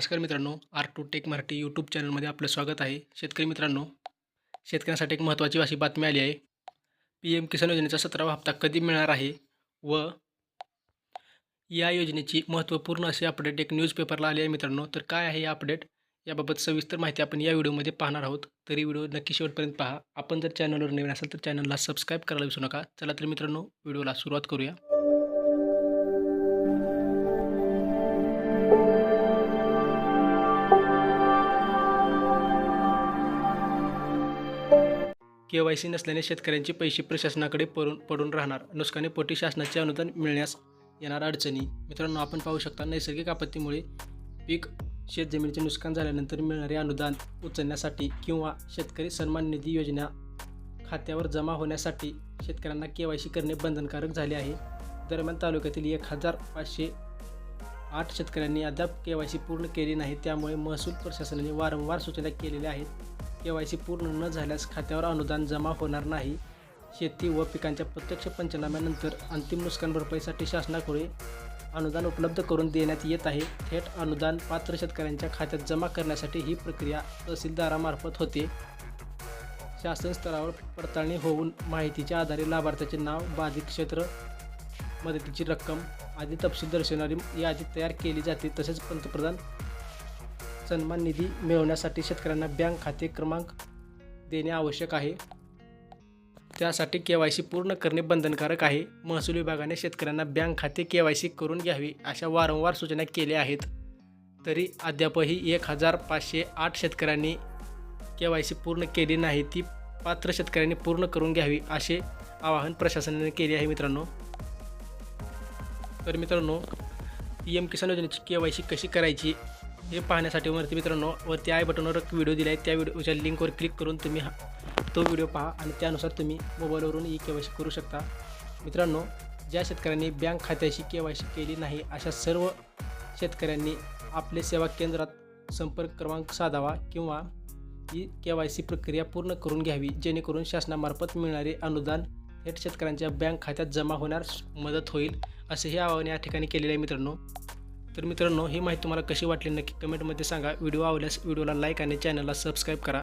नमस्कार मित्रांनो R two tech Marathi YouTube चॅनलमध्ये आपलं स्वागत आहे. शेतकरी मित्रांनो शेतकऱ्यांसाठी एक महत्त्वाची अशी बातमी आली आहे. पी एम किसान योजनेचा सतरावा हप्ता कधी मिळणार आहे व या योजनेची महत्त्वपूर्ण अशी अपडेट एक न्यूजपेपरला आली आहे मित्रांनो. तर काय आहे या अपडेट याबाबत सविस्तर माहिती आपण या व्हिडिओमध्ये पाहणार आहोत. तरी व्हिडिओ नक्की शेवटपर्यंत पहा. आपण जर चॅनलवर नवीन असाल तर चॅनलला सबस्क्राईब करायला विसरू नका. चला तर मित्रांनो व्हिडिओला सुरुवात करूया. के वाय सी नसल्याने शेतकऱ्यांचे पैसे प्रशासनाकडे पडून पडून राहणार. नुकसानीपोटी शासनाचे अनुदान मिळण्यास येणार अडचणी. मित्रांनो आपण पाहू शकता नैसर्गिक आपत्तीमुळे पीक शेतजमिनीचे नुकसान झाल्यानंतर मिळणारे अनुदान उचलण्यासाठी किंवा शेतकरी सन्मान निधी योजना खात्यावर जमा होण्यासाठी शेतकऱ्यांना के वाय सी करणे बंधनकारक झाले आहे. दरम्यान तालुक्यातील एक हजार पाचशे आठ शेतकऱ्यांनी अद्याप के वाय सी पूर्ण केली नाही. त्यामुळे महसूल प्रशासनाने वारंवार सूचना केलेल्या आहेत. के वाय सी पूर्ण न झाल्यास खात्यावर अनुदान जमा होणार नाही. शेती व पिकांच्या प्रत्यक्ष पंचनाम्यानंतर अंतिम नुकसान भरपाईसाठी शासनाकडे अनुदान उपलब्ध करून देण्यात येत आहे. थेट अनुदान पात्र शेतकऱ्यांच्या खात्यात जमा करण्यासाठी ही प्रक्रिया तहसीलदारामार्फत होते. शासन स्तरावर पडताळणी होऊन माहितीच्या आधारे लाभार्थ्याचे नाव बाधित क्षेत्र मदतीची रक्कम आदी तपशील दर्शवणारी यादी तयार केली जाते. तसेच पंतप्रधान सन्मान निधी मिळवण्यासाठी शेतकऱ्यांना बँक खाते क्रमांक देणे आवश्यक आहे. त्यासाठी के वाय सी पूर्ण करणे बंधनकारक आहे. महसूल विभागाने शेतकऱ्यांना बँक खाते के वाय सी करून घ्यावी अशा वारंवार सूचना केल्या आहेत. तरी अद्यापही एक हजार पाचशे आठ शेतकऱ्यांनी के वाय सी पूर्ण केली नाही ती पात्र शेतकऱ्यांनी पूर्ण करून घ्यावी असे आवाहन प्रशासनाने केले आहे मित्रांनो. तर मित्रांनो पी एम किसान योजनेची के वाय सी कशी करायची? हे पाहण्यासाठी वरती मित्रांनो वरती आय बटनवर एक व्हिडिओ दिला आहे त्या व्हिडिओच्या लिंकवर क्लिक करून तुम्ही हा तो व्हिडिओ पहा आणि त्यानुसार तुम्ही मोबाईलवरून ई के वाय सी करू शकता. मित्रांनो ज्या शेतकऱ्यांनी बँक खात्याशी के वाय सी केली नाही अशा सर्व शेतकऱ्यांनी आपले सेवा केंद्रात संपर्क क्रमांक साधावा किंवा ही के वाय सी प्रक्रिया पूर्ण करून घ्यावी जेणेकरून शासनामार्फत मिळणारे अनुदान थेट शेतकऱ्यांच्या बँक खात्यात जमा होण्यास मदत होईल असे हे आवाहन या ठिकाणी केलेले आहे मित्रांनो. तर मित्रांनो ही माहिती तुम्हाला कशी वाटली नक्की कमेंटमध्ये सांगा. व्हिडिओ आवडल्यास व्हिडिओला लाईक आणि चॅनलला सबस्क्राईब करा.